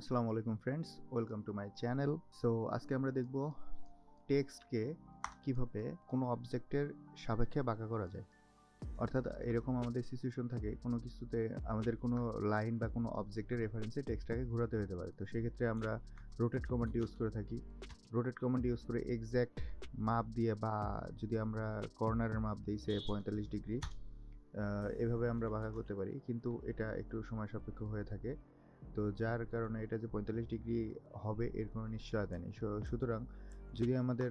আসসালামু আলাইকুম friends welcome to my channel so আজকে আমরা দেখব টেক্সটকে কীভাবে কোনো অবজেক্টের সাপেক্ষে বাঁকা করা যায়। অর্থাৎ এরকম আমাদের সিচুয়েশন থাকে, কোনো কিছুতে আমাদের কোনো লাইন বা কোনো অবজেক্টের রেফারেন্সে টেক্সটটাকে ঘোরাতে হতে পারে। তো সেক্ষেত্রে আমরা রোটেট কমান্ড ইউজ করে থাকি। রোটেট কমান্ড ইউজ করে এক্স্যাক্ট মাপ দিয়ে বা যদি আমরা কর্নারের মাপ দিই সে পঁয়তাল্লিশ ডিগ্রি এভাবে আমরা বাঁকা করতে পারি। কিন্তু এটা একটু সময় সাপেক্ষ হয়ে থাকে। তো যার কারণে এটা যে পঁয়তাল্লিশ ডিগ্রি হবে এর কোনো নিশ্চয়তা নেই। সুতরাং যদি আমাদের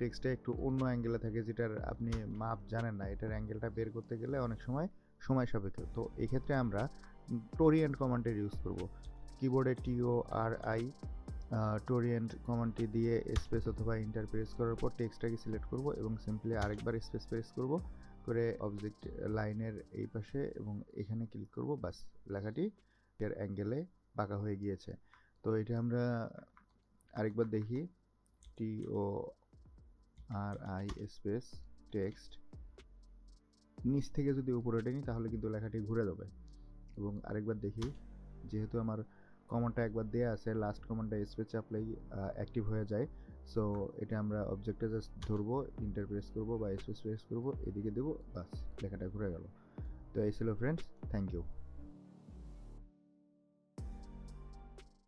টেক্সটটা একটু অন্য অ্যাঙ্গেলে থাকে যেটার আপনি মাপ জানেন না, এটার অ্যাঙ্গেলটা বের করতে গেলে অনেক সময় সময় সাপেক্ষ। তো এক্ষেত্রে আমরা টোরিয়েন্ট কমান্ডের ইউজ করব। কিবোর্ডে টিও আর আই টোরিয়েন্ট কমান্ডটি দিয়ে স্পেস অথবা ইন্টার প্রেস করার পর টেক্সটটাকে সিলেক্ট করব এবং সিম্পলি আরেকবার স্পেস প্রেস করব করে অবজেক্ট লাইনের এই পাশে এবং এখানে ক্লিক করব বাস লেখাটি এর অ্যাঙ্গেলে বাঁকা হয়ে গিয়েছে। তো এটা আমরা আরেকবার দেখি। T O R I space text নিচ থেকে যদি উপরে টেনি তাহলে কিন্তু লেখাটি ঘুরে যাবে। এবং আরেকবার দেখি, যেহেতু আমার কমান্ডটা একবার দেয়া আছে লাস্ট কমান্ডটা স্পেস চাপলেই অ্যাক্টিভ হয়ে যায়। সো এটা আমরা অবজেক্টে জাস্ট ধরবো ইন্টারপ্রেস করব বা স্পেস প্রেস করব, এদিকে দেবো বাস লেখাটা ঘুরে গেল। তো এই ছিল ফ্রেন্ডস থ্যাংক ইউ